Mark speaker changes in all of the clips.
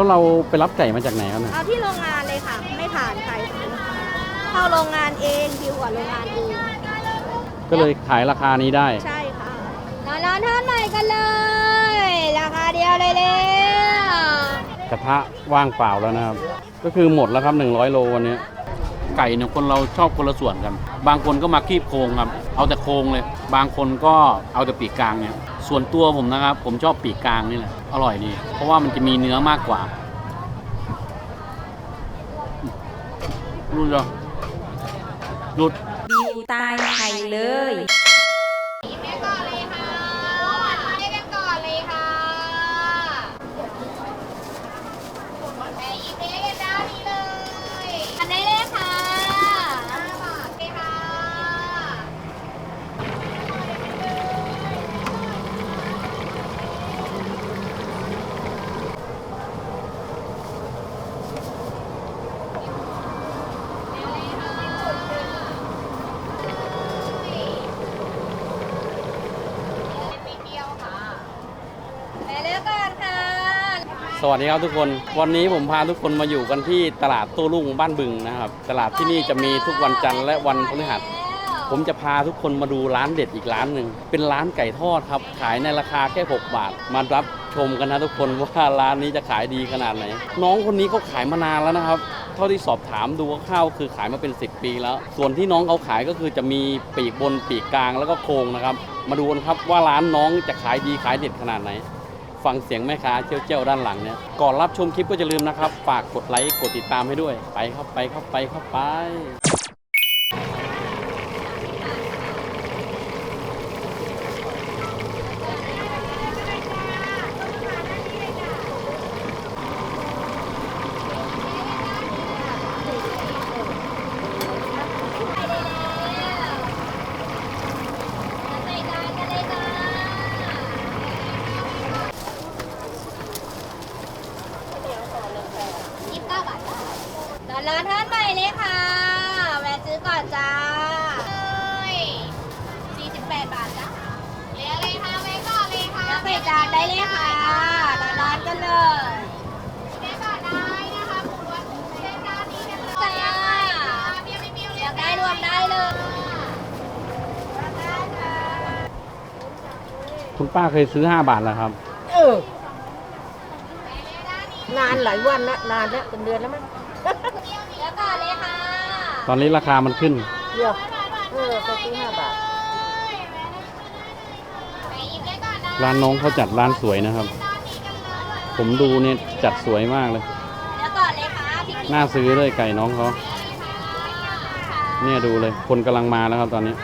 Speaker 1: แล้วเราไปรับไก่มาจากไหนครับเนี่ย
Speaker 2: เอาที่โรงงานเลยค่ะ ไม่ผ่านใครเข้าโรงงานเองดีลกับโรงงานเอง
Speaker 1: ก็เลยขายราคานี้ได้
Speaker 2: ใช่ค่ะร้านทอดใหม่กันเลย ราคาเดียวเลยเลย
Speaker 1: กระทะว่างเปล่าแล้วนะครับ ก็คือหมดแล้วครับ 100 โลวันนี้ ไก่เนี่ยคนเราชอบคนละส่วนกัน บางคนก็มาคีบโครงครับ เอาแต่โครงเลย บางคนก็เอาแต่ปีกกลางเนี่ย ส่วนตัวผมนะครับ ผมชอบปีกกลางนี่แหละ อร่อยดี เพราะว่ามันจะมีเนื้อมากกว่ารู้จักรุด
Speaker 3: บิวตายไข่เลย
Speaker 2: แม่ก่อนเลยค่ะเรียกกันก่อนเลยค่ะแม่ยิ้มเรียกกันด้านนี้เลยอันไหนเลยค่ะ5บาทเลยค่ะ แม่เลือกก่อนค่ะ
Speaker 1: สวัสดีครับทุกคน วันนี้ผมพาทุกคนมาอยู่กันที่ตลาดโต้รุ่งบ้านบึงนะครับ ตลาดที่นี่จะมีทุกวันจันทร์และวันพฤหัส ผมจะพาทุกคนมาดูร้านเด็ดอีกร้านหนึ่ง เป็นร้านไก่ทอดครับ ขายในราคาแค่ 6 บาท มารับชมกันนะทุกคนว่าร้านนี้จะขายดีขนาดไหน น้องคนนี้เขาขายมานานแล้วนะครับ เท่าที่สอบถามดูคร่าวคือขายมาเป็น 10 ปีแล้ว ส่วนที่น้องเขาขายก็คือจะมีปีกบนปีกกลางแล้วก็โครงนะครับ มาดูกันครับว่าร้านน้องจะขายดีขายเด็ดขนาดไหน ฟังเสียงแม่ค้าเจ้าเจ้าด้านหลังเนี่ยก่อนรับชมคลิปก็จะลืมนะครับ ฝากกดไลค์กดติดตามให้ด้วย ไปครับไปครับไปครับไป
Speaker 2: ใส่จานกันเลยจ้ายี่สิบเก้าบาทจ้ะร้านร้านทานใหม่เลยค่ะ แวะซื้อก่อนจ้าเลยสี่สิบแปดบาทจ้ะเรียเลยค่ะแวะก่อนเลยค่ะใส่จานได้เลยค่ะร้านร้านกันเลยแวะก่อนได้นะคะหมูล้วนเส้นด้านนี้กันเลยจ้าเปรี้ยวไม่เปรี้ยวเลยได้รวมได้เลย
Speaker 1: คุณ ป้าเคยซื้อ5บาทแล้วครับ
Speaker 4: เออ นานหลายวันแล้วนานแล้วเป็นเดือนแล้วมั้ง
Speaker 2: แล้วก่อนเลยค่ะ
Speaker 1: ตอนนี้ราคามันขึ้น
Speaker 4: เดียวเออเขาซื้อห้าบาท
Speaker 2: ไปหยิบได้ก่อนนะ
Speaker 1: ร้านน้องเขาจัดร้านสวยนะครับ ผมดูเนี่ยจัดสวยมากเลย
Speaker 2: แล้วก่อนเลยค่ะพี่กิ๊ก
Speaker 1: น่าซื้อเลยไก่น้องเขา เนี่ยดูเลย คนกำลังมาแล้วครับตอนนี้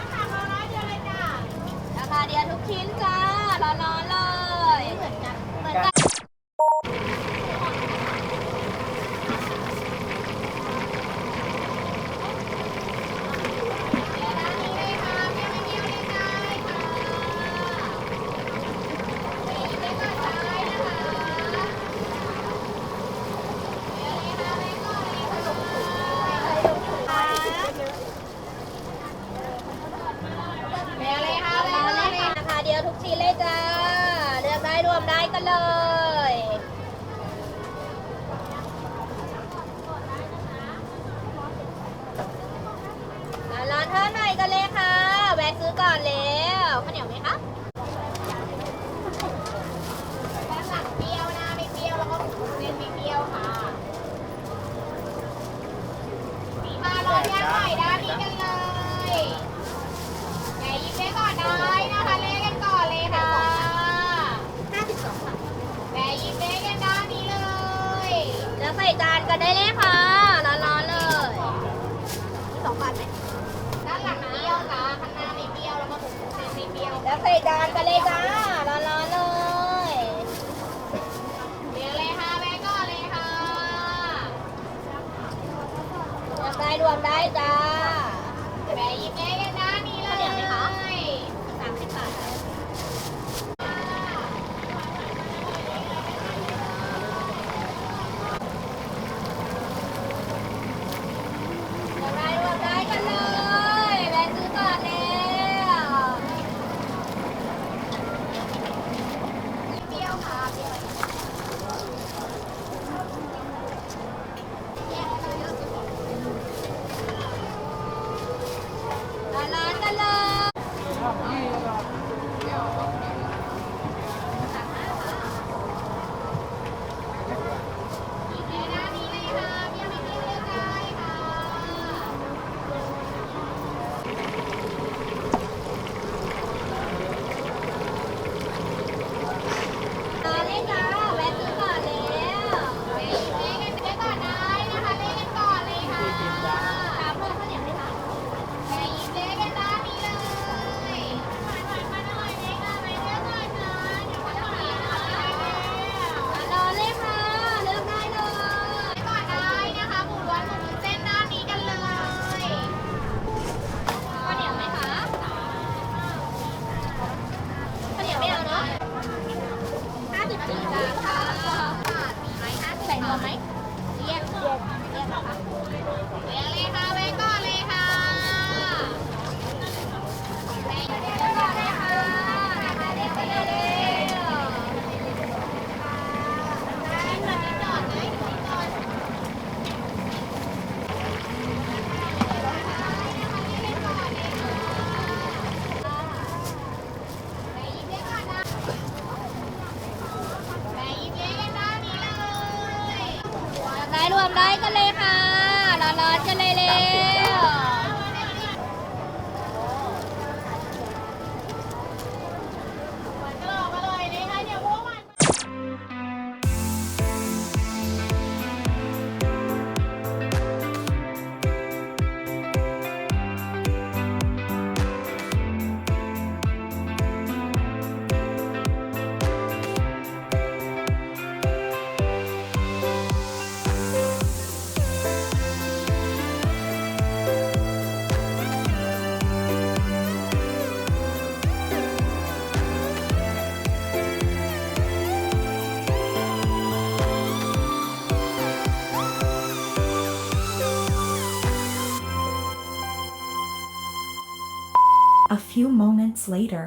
Speaker 3: few moments later.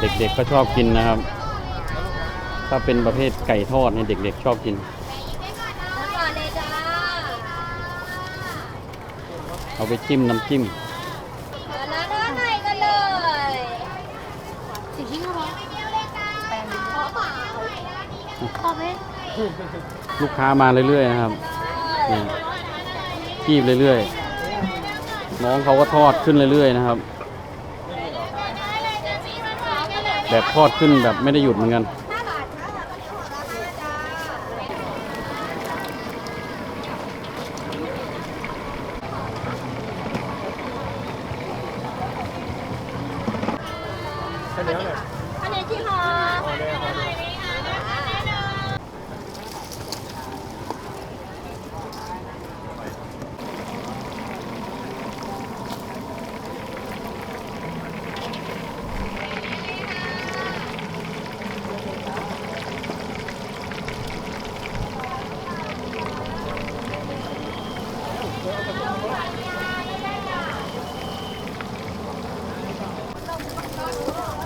Speaker 1: เด็กๆก็ชอบกินนะครับ ถ้าเป็นประเภทไก่ทอดเนี่ยเด็กๆชอบกิน
Speaker 2: เอา
Speaker 1: ไปจิ้มน้ำจิ้ม
Speaker 2: ร้านด้านในกันเลยสิ่งที่เขาบอกแปลงขอเปล่าขอไหม
Speaker 1: ลูกค้ามาเรื่อยๆนะครับนี่คีบเรื่อยๆ น้องเขาก็ทอดขึ้นเรื่อยๆนะครับ แบบทอดขึ้นแบบไม่ได้หยุดเหมือนกัน
Speaker 2: ห้าบาทค่ะตอนนี้ของราคาจ้า
Speaker 4: ข้าวเหนียวหน่อย
Speaker 2: อันนี้ที่หอ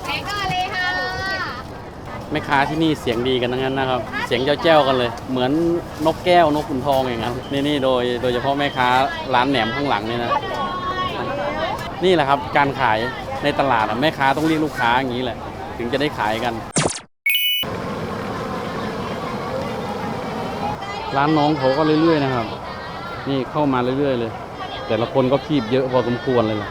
Speaker 2: แข่งก่อนเลยค่ะ
Speaker 1: แม่ ค้าที่นี่เสียงดีกันทั้งนั้นนะครับ เสียงเจ้าๆกันเลย เหมือนนกแก้วนกขุนทองอย่างนั้นนี่นี่โดยโดยเฉพาะแม่ค้าร้านแหนมข้างหลังนี่นะนี่แหละครับการขายในตลาดอะแม่ค้าต้องเรียกลูกค้าอย่างนี้แหละ ถึงจะได้ขายกัน ร้านน้องเขาก็เรื่อยๆนะครับ นี่เข้ามาเรื่อยๆเลย แต่ละคนก็คีบเยอะพอสมควรเลยล่ะ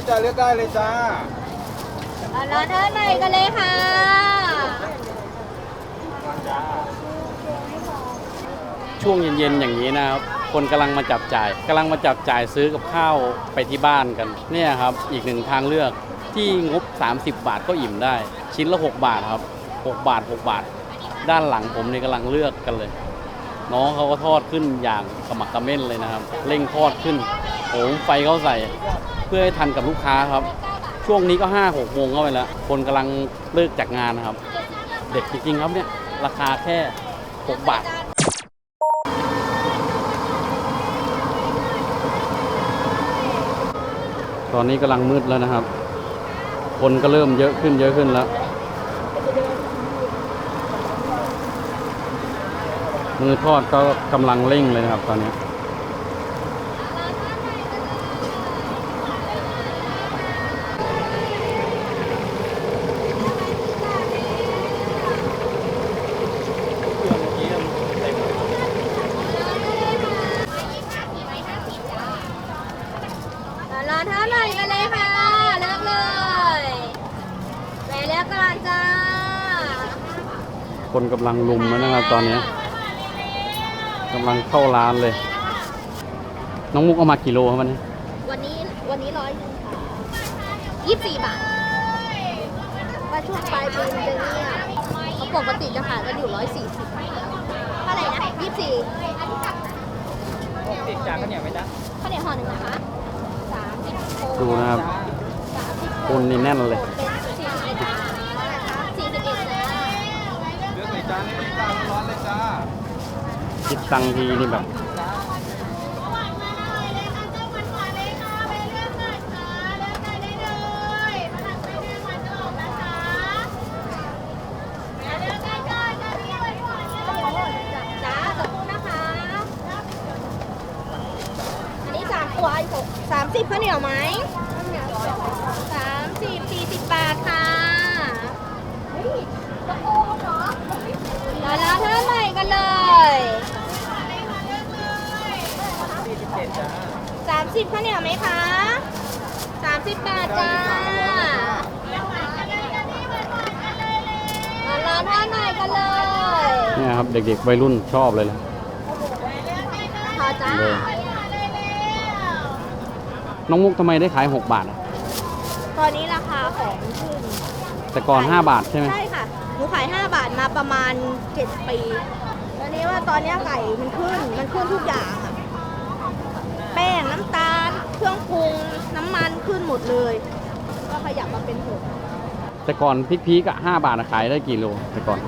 Speaker 4: เออร้อนๆเลยจ้าเลือกได้เลยจ้า
Speaker 2: รอเท่าไหร่กันเลยค่ะ
Speaker 1: ช่วงเย็นๆอย่างนี้นะครับคนกำลังมาจับจ่ายกำลังมาจับจ่ายซื้อกับข้าวไปที่บ้านกันเนี่ยครับอีกหนึ่งทางเลือกที่งบ 30 บาทก็อิ่มได้ ชิ้นละ 6 บาทครับ 6 บาท 6 บาท
Speaker 2: อันนี้
Speaker 1: ด้านหลังผมนี่กำลังเลือกกันเลย น้องเขาก็ทอดขึ้นอย่างกระหมักกระเม่นเลยนะครับ เร่งทอดขึ้นโหมไฟเขาใส่ เพื่อให้ทันกับลูกค้าครับ ช่วงนี้ก็ห้าหกโมงเข้าไปแล้ว คนกำลังเลิกจากงานนะครับ เด็ดจริงๆครับเนี่ย ราคาแค่ 6 บาทตอนนี้กำลังมืดแล้วนะครับ คนก็เริ่มเยอะขึ้นเยอะขึ้นแล้ว มือทอดก็กำลังเร่งเลยนะครับตอนนี้
Speaker 2: รอเท่าไหร่กันเลยค่ะ เลือกเลยไปเลือกก่อนจ้า
Speaker 1: คนกำลังลุมแล้วนะครับ ตอนนี้กำลังเข้าร้านเลย น้องมุกเอามากี่โลครับวันนี้
Speaker 2: วันนี้วันนี้ร้อยหนึ่งค่ะยี่สิบสี่บาทว่าช่วงปลายปีมันจะเงียบเพราะปกติจะขายกันอยู่ร้อยสี่สิบเท่าไหร่นะยี่สิบสี่
Speaker 4: ติดจากข้าวเหนียวไหมจ๊ะ
Speaker 2: ข้าวเหนียวห่อหนึ่งนะคะสามสิบโดู
Speaker 1: นะครับ
Speaker 2: สามสิบ
Speaker 1: คนนี่แน่นเลย
Speaker 2: เป็นสี่สิบเอ็ดจ้าสี่สิบเอ็ดจ้า
Speaker 4: เลือกเลยจ้าเลยจ้าร้อนเลยจ้า
Speaker 1: คิดตังค์ทีนี่แบบ
Speaker 2: จ้าขอบคุณนะคะ อันนี้สามตัวอีกหกสามสิบข้าวเหนียวไหมสามสิบสี่สิบบาทค่ะแล้วแล้วเท่าไหร่กันเลย
Speaker 4: 47จ้า
Speaker 2: สามสิบข้าวเหนียวไหมคะสามสิบบาทจ้าแล้วแล้วเท่าไหร่กันเลย
Speaker 1: เนี่ยครับเด็กๆวัยรุ่นชอบเลยแหละ
Speaker 2: พอจ้า
Speaker 1: เลยน้องมุกทำไมได้ขาย 6 บาทอะ
Speaker 2: ตอนนี้ราคาของขึ้น
Speaker 1: แต่ก่อน 5 บาทใช่ไหม
Speaker 2: ใช่ค่ะ หนูขาย 5 บาทมาประมาณ 7 ปี ตอนนี้ว่าตอนนี้ไก่มันขึ้น มันขึ้นทุกอย่างอะแป้ง น้ำตาล เครื่องปรุง น้ำมันขึ้น หมดเลย ก็ขยับมาเป็นหก
Speaker 1: แต่ก่อนพริกพีกอะ5บาทอะขายได้กี่โลแต่ก่อน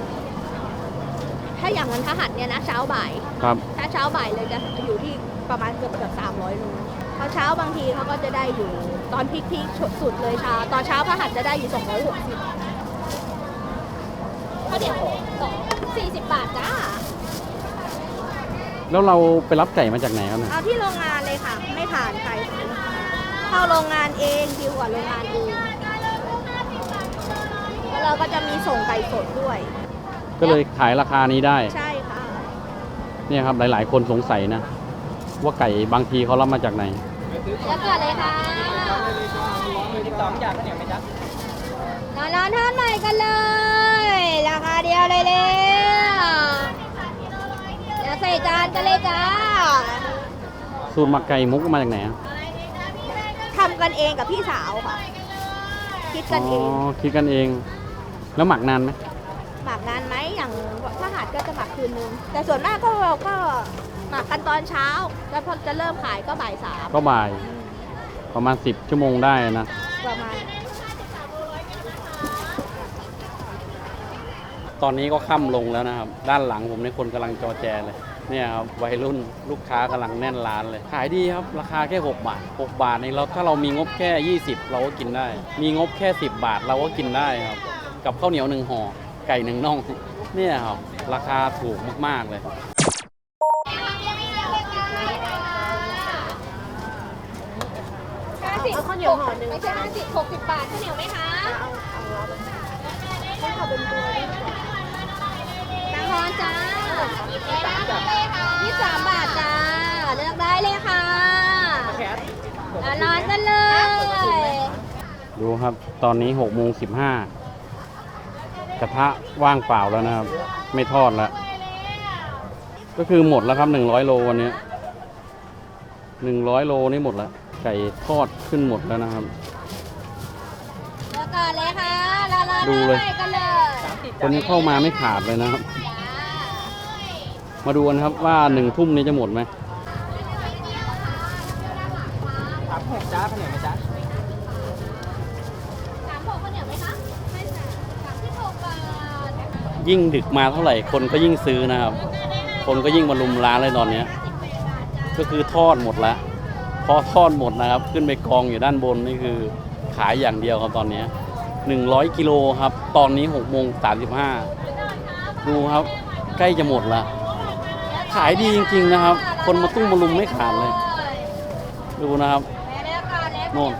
Speaker 2: ถ้าอย่างวันพฤหัสเนี่ยนะเช้าบ่าย
Speaker 1: ครับ
Speaker 2: ถ้าเช้าบ่ายเลยจะอยู่ที่ประมาณเกือบเกือบสามร้อยโลพอเช้าบางทีเขาก็จะได้อยู่ตอนพีคพีคๆสุดเลยเช้าตอนเช้าพฤหัสจะได้อยู่สองร้อยหกสิบข้าวเหนียวสองสี่สิบบาทจ้า
Speaker 1: แล้วเราไปรับไก่มาจากไหนครับเนี่ย
Speaker 2: เอาที่โรงงานเลยค่ะ ไม่ผ่านใคร เข้าโรงงานเองดิวกับโรงงานเองแล้วเราก็จะมีส่งไก่สดด้วย
Speaker 1: ก็เลยขายราคานี้ได้
Speaker 2: ใช่ค่ะ
Speaker 1: เนี่ยครับหลาย ๆ คนสงสัยนะ ว่าไก่บางทีเขารับมาจากไหน
Speaker 2: แล้วก่อนเลยค่ะ
Speaker 4: ติดต่อมาจากข้าวเหนียวไหมจ๊ะ
Speaker 2: ร้านร้านท่านใหม่กันเลย ราคาเดียวเลยเร็วเดี๋ยวใส่จานกันเลยจ้า
Speaker 1: สูตรหมักไก่มุกมาจากไหนอะ
Speaker 2: ทำ กันเองกับพี่สาวค่ะ คิด
Speaker 1: อ๋
Speaker 2: กันเอง
Speaker 1: อคิดกันเอง แล้วหมักนานไหม
Speaker 2: หมักนานไหมอย่างพระหัสก็จะหมักคืนนึง แต่ส่วนมากก็เราก็หมักกันตอนเช้า แล้วพอจะเริ่มขายก็บ่ายสาม
Speaker 1: ก็บ่าย ประมาณ10ชั่วโมงได้นะ
Speaker 2: ประมาณ
Speaker 1: ตอนนี้ก็ค่ำลงแล้วนะครับ ด้านหลังผมในยคนกำลังจอแจเลย เนี่ยครับวัยรุ่นลูกค้ากำลังแน่นร้านเลย ขายดีครับ ราคาแค่ 6 บาท 6 บาทนี่เราถ้าเรามีงบแค่ 20 เราก็กินได้ มีงบแค่ 10 บาทเราก็กินได้ครับ กับข้าวเหนียวหนึ่งห่อไก่หนึ่งน่อง เนี่ยครับ ราคาถูกมาก ๆ เลย
Speaker 2: ห้าสิบข้าวเหนียวห่อหนึ่งไม่ใช่ห้าสิบหกสิบบาทข้าวเหนียวไหมคะไม่ขอเป็นตัวตังทอ นจ้ายี่สามบาทจ้า เลือกได้เลยค่ะ
Speaker 4: แคท
Speaker 2: ร้านกันเลย
Speaker 1: ดูครับตอนนี้6โมง15กระทะว่างเปล่าแล้วนะครับ ไม่ทอดแล้ว ก็คือหมดแล้วครับ100โลวันนี้100โลนี่หมดแล้ว ไก่ทอดขึ้นหมดแล้วนะครับ
Speaker 2: เลือกก่อนเลยค่ะร้านร้าน
Speaker 1: ดูเลย
Speaker 2: ได้กันเลย
Speaker 1: คนนี้เข้ามาไม่ขาดเลยนะครับ
Speaker 2: จ้า
Speaker 1: มาดูกันครับว่าหนึ่งทุ่มนี้จะหมดไหม
Speaker 4: สามหกจ้าข้าวเหนียวไหมจ้า
Speaker 2: สามหกข้าวเหนียวไหมคะไม่ค่ะสามสิบหกบาท
Speaker 1: ยิ่งดึกมาเท่าไหร่คนก็ยิ่งซื้อนะครับ คนก็ยิ่งมาลุมร้านเลยตอนเนี้ยก็คือทอดหมดแล้วพอทอดหมดนะครับ ขึ้นไปกองอยู่ด้านบนนี่คือขายอย่างเดียวครับตอนเนี้หนึ่งร้อยกิโลครับ ตอนนี้หกโมงสามสิบห้าดูครับ ใกล้จะหมดละ ขายดีจริง ๆ นะครับ คนมาตุ้มมาลุมไม่ขาดเลย ดูนะครับ
Speaker 2: แม่เลือกก่อนเล็ก
Speaker 1: โน่น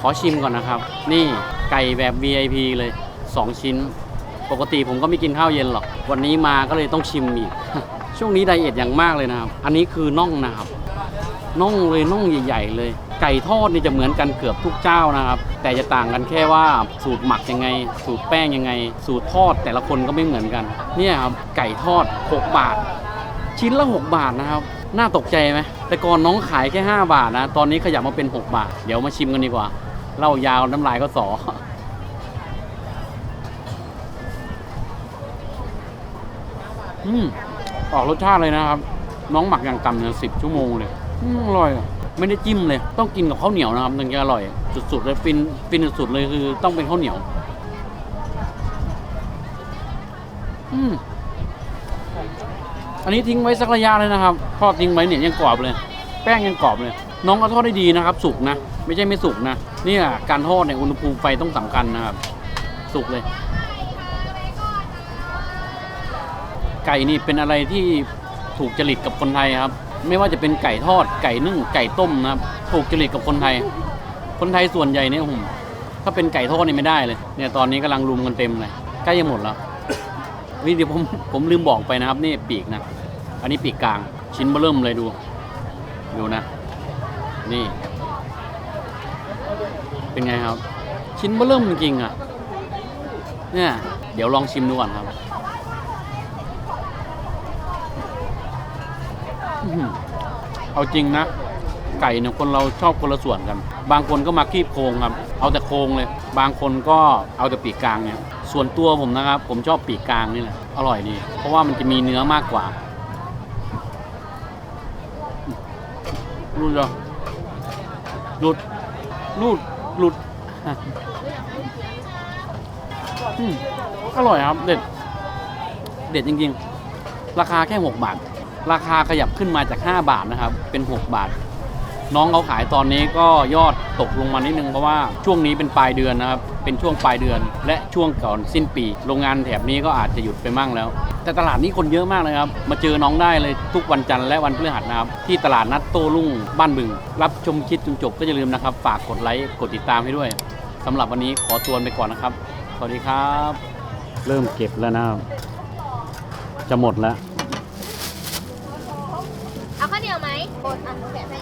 Speaker 1: ขอชิมก่อนนะครับ นี่ไก่แบบ VIP เลย 2 ชิ้น ปกติผมก็ไม่กินข้าวเย็นหรอก วันนี้มาก็เลยต้องชิมอีก ช่วงนี้ไดเอทอย่างมากเลยนะครับ อันนี้คือน่องนะครับ น่องเลยน่องใหญ่ๆเลย ไก่ทอดนี่จะเหมือนกันเกือบทุกเจ้านะครับ แต่จะต่างกันแค่ว่าสูตรหมักยังไง สูตรแป้งยังไง สูตรทอดแต่ละคนก็ไม่เหมือนกัน เนี่ยครับไก่ทอด 6 บาท ชิ้นละ 6 บาทนะครับน่าตกใจไหมแต่ก่อนน้องขายแค่ 5 บาทนะ ตอนนี้ขยับมาเป็น 6 บาท เดี๋ยวมาชิมกันดีกว่า เล่ายาวน้ำลายก็สออืมออกรสชาติเลยนะครับ น้องหมักอย่างต่ำเนี่ยสิบชั่วโมงเลยอืมอร่อยอะไม่ได้จิ้มเลย ต้องกินกับข้าวเหนียวนะครับถึงจะอร่อย สุดๆเลยฟินฟินสุดๆเลยคือต้องเป็นข้าวเหนียว อืมอันนี้ทิ้งไว้สักระยะเลยนะครับทอดทิ้งไว้เนี่ยยังกรอบเลย แป้งยังกรอบเลย น้องก็ทอดได้ดีนะครับ สุกนะ ไม่ใช่ไม่สุกนะเนี่ยการทอดเนี่ยอุณหภูมิไฟต้องสำคัญนะครับ สุกเลย ไก่นี่เป็นอะไรที่ถูกจริตกับคนไทยครับ ไม่ว่าจะเป็นไก่ทอดไก่นึ่งไก่ต้มนะครับ ถูกจริตกับคนไทย คนไทยส่วนใหญ่เนี่ยผมถ้าเป็นไก่ทอดนี่ไม่ได้เลย เนี่ยตอนนี้กำลังรุมกันเต็มเลยใกล้จะหมดแล้วนี่เดี๋ยวผมผมลืมบอกไปนะครับ นี่ปีกนะ อันนี้ปีกกลาง ชิ้นเบอร์เริ่มเลยดู ดูนะ นี่ เป็นไงครับ ชิ้นเบอร์เริ่มจริงอะ เนี่ย เดี๋ยวลองชิมดูก่อนครับเอาจริงนะ ไก่เนี่ยคนเราชอบคนละส่วนกัน บางคนก็มาคีบโครงครับ เอาแต่โครงเลย บางคนก็เอาแต่ปีกกลางเนี่ย ส่วนตัวผมนะครับ ผมชอบปีกกลางนี่แหละ อร่อยดี เพราะว่ามันจะมีเนื้อมากกว่ารูดเหรอหลุดรูดลุด อืมอร่อยครับ เด็ด เด็ดจริงๆ ราคาแค่ 6 บาท ราคาขยับขึ้นมาจาก 5 บาทนะครับ เป็น 6 บาท น้องเขาขายตอนนี้ก็ยอดตกลงมานิดนึงเพราะว่าช่วงนี้เป็นปลายเดือนนะครับ เป็นช่วงปลายเดือน และช่วงก่อนสิ้นปี โรงงานแถบนี้ก็อาจจะหยุดไปมั่งแล้ว แต่ตลาดนี้คนเยอะมากเลยครับ มาเจอน้องได้เลยทุกวันจันทร์และวันพฤหัสนะครับ ที่ตลาดนัดโต้รุ่งบ้านบึง รับชมคลิปจนจบก็อย่าลืมนะครับ ฝากกดไลค์กดติดตามให้ด้วย สำหรับวันนี้ขอตัวไปก่อนนะครับ สวัสดีครับ เริ่มเก็บแล้วนะครับจะหมดแล้ว
Speaker 2: เอาข้าวเหนียวไหมบดอะหนูแกะให้